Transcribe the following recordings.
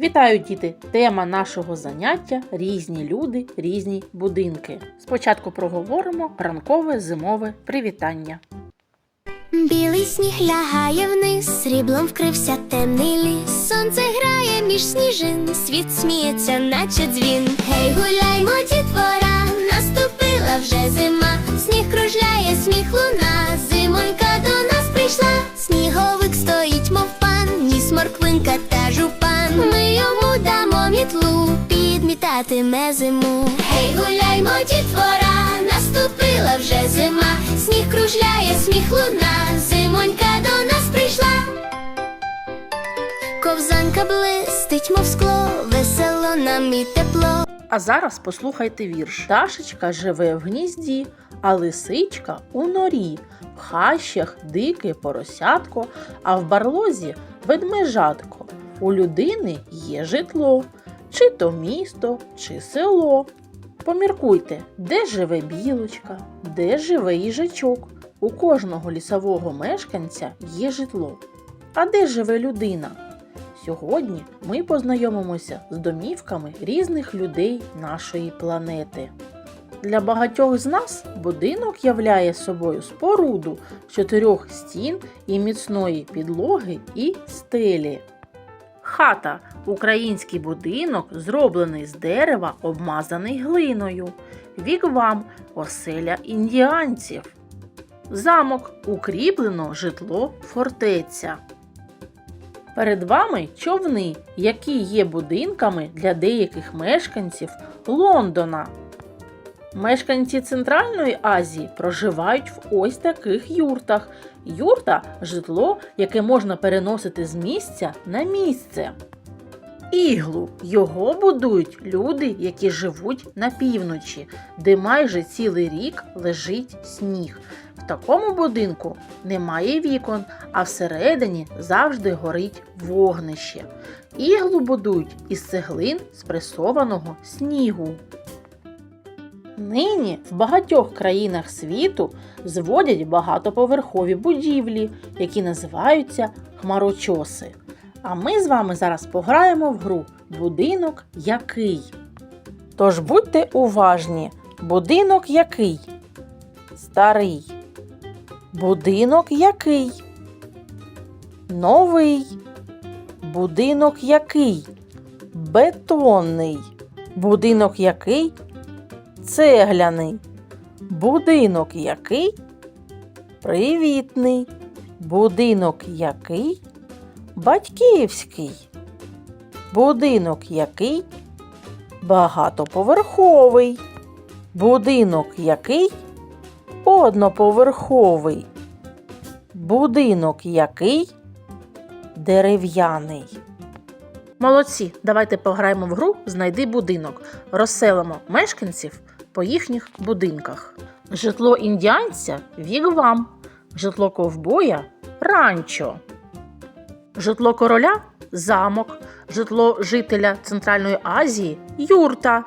Вітаю, діти! Тема нашого заняття різні люди, різні будинки. Спочатку проговоримо ранкове зимове привітання. Білий сніг лягає вниз, сріблом вкрився темний ліс. Сонце грає між сніжин, світ сміється, наче дзвін. Гей, гуляймо, дітвора, наступила вже зима. Сніг мітлу, підмітатиме зиму. Гей, гуляймо, дітвора, наступила вже зима. Сніг кружляє, сміх луна, зимонька до нас прийшла. Ковзанка блистить, мов скло, весело нам і тепло. А зараз послухайте вірш. Пташечка живе в гнізді, а лисичка у норі. В хащах дике поросятко, а в барлозі ведмежатко. У людини є житло, чи то місто, чи село. Поміркуйте, де живе білочка, де живе їжачок. У кожного лісового мешканця є житло. А де живе людина? Сьогодні ми познайомимося з домівками різних людей нашої планети. Для багатьох з нас будинок являє собою споруду чотирьох стін і міцної підлоги і стелі. Хата український будинок, зроблений з дерева, обмазаний глиною. Вігвам оселя індіанців. Замок укріплено житло фортеця. Перед вами човни, які є будинками для деяких мешканців Лондона. Мешканці Центральної Азії проживають в ось таких юртах. Юрта житло, яке можна переносити з місця на місце. Іглу його будують люди, які живуть на півночі, де майже цілий рік лежить сніг. В такому будинку немає вікон, а всередині завжди горить вогнище. Іглу будують із цеглин спресованого снігу. Нині в багатьох країнах світу зводять багатоповерхові будівлі, які називаються хмарочоси. А ми з вами зараз пограємо в гру Будинок який. Тож будьте уважні. Будинок який? Старий. Будинок який? Новий. Будинок який? Бетонний. Будинок який? Цегляний. Будинок який? Привітний. Будинок який? Батьківський. Будинок який? Багатоповерховий. Будинок який? Одноповерховий. Будинок який? Дерев'яний. Молодці, давайте пограємо в гру Знайди будинок. Розселимо мешканців по їхніх будинках. Житло індіанця вігвам. Житло ковбоя ранчо. Житло короля замок. Житло жителя Центральної Азії юрта.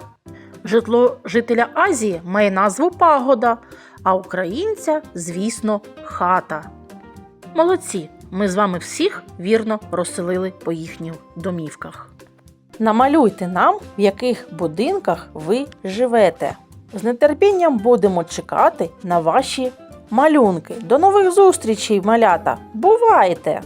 Житло жителя Азії має назву пагода, а українця, звісно, хата. Молодці! Ми з вами всіх вірно розселили по їхніх домівках. Намалюйте нам, в яких будинках ви живете. З нетерпінням будемо чекати на ваші малюнки. До нових зустрічей, малята! Бувайте!